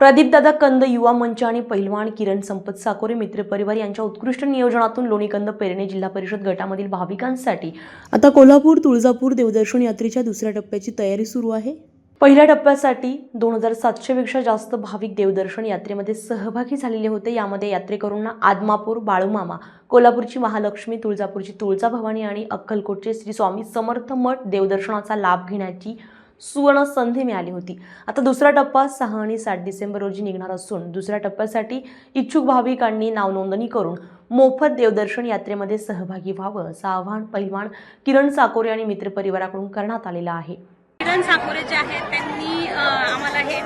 प्रदीपदादा कंद युवा मंच आणि पहिलवान किरण संपत साकोरे मित्रपरिवार यांच्या उत्कृष्ट नियोजनातून लोणीकंद पेरणे जिल्हा परिषद गटामधील भाविकांसाठी. आता कोल्हापूर तुळजापूर देवदर्शन यात्रेच्या दुसऱ्या टप्प्याची तयारी सुरू आहे. पहिल्या टप्प्यासाठी दोन हजार सातशेपेक्षा जास्त भाविक देवदर्शन यात्रेमध्ये सहभागी झालेले होते. यामध्ये यात्रेकरूंना आदमापूर बाळूमामा कोल्हापूरची महालक्ष्मी तुळजापूरची तुळजा भवानी आणि अक्कलकोटचे श्री स्वामी समर्थ मठ देवदर्शनाचा लाभ घेण्याची सुवर्ण संधी मिळाली होती. आता दुसरा टप्पा सहा आणि सात डिसेंबर रोजी निघणार असून दुसऱ्या टप्प्यासाठी इच्छुक भाविकांनी नावनोंदणी करून मोफत देवदर्शन यात्रेमध्ये सहभागी व्हावं असं आवाहन पहिलवान किरण साकोरे आणि मित्रपरिवाराकडून करण्यात आलेलं आहे. किरण साकोरे जे आहेत त्यांनी आम्हाला हे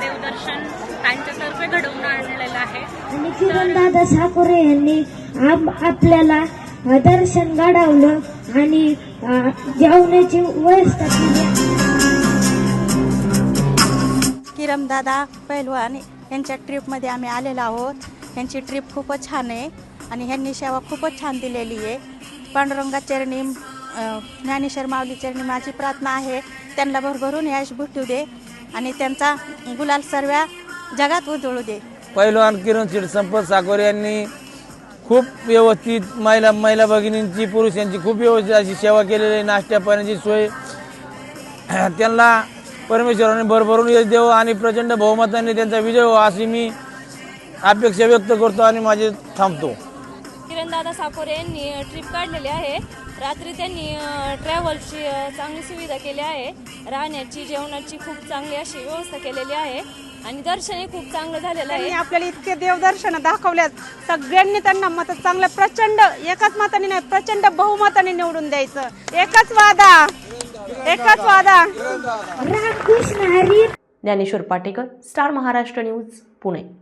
देवदर्शन त्यांच्यातर्फे घडवून आणलेलं आहे. आणि किरणदादा साकोरे यांनी आपल्याला दर्शन घडवलं आणि जेवणाची व्यवस्था केली. किरमदादा पैलवान यांच्या ट्रिपमध्ये आम्ही आलेलो आहोत. यांची ट्रिप खूपच छान आहे आणि ह्यांनी सेवा खूपच छान दिलेली आहे. पांडुरंगा चरणी ज्ञानेश्वर माऊली चरणी माझी प्रार्थना आहे. त्यांना भरभरून यश भेटू दे आणि त्यांचा गुलाल सर्व जगात उजळू दे. पैलवान किरण शेठ संपत साकोरे यांनी खूप व्यवस्थित महिला महिला भगिनींची पुरुष यांची खूप व्यवस्थित अशी सेवा केलेली आहे. नाश्त्या पाण्याची सोय. त्यांना परमेश्वराने भरभरून यश देव आणि प्रचंड बहुमताने त्यांचा विजय व्हावा अशी मी अपेक्षा व्यक्त करतो आणि माझे थांबतो. किरणदादा साकोरे यांनी ट्रिप काढलेली आहे. रात्री त्यांनी ट्रॅव्हलची चांगली सुविधा केली आहे. राहण्याची जेवणाची खूप चांगली अशी व्यवस्था केलेली आहे. आणि दर्शनही खूप चांगलं झालेलं आहे. आपल्याला इतके देवदर्शन दाखवल्यात. सगळ्यांनी त्यांना मत चांगल्या प्रचंड एकाच मताने नाही प्रचंड बहुमताने निवडून द्यायचं. एकच वादा. एकच वादा Ramakrishna Hari. Dnyaneshwar Patekar star Maharashtra news Pune.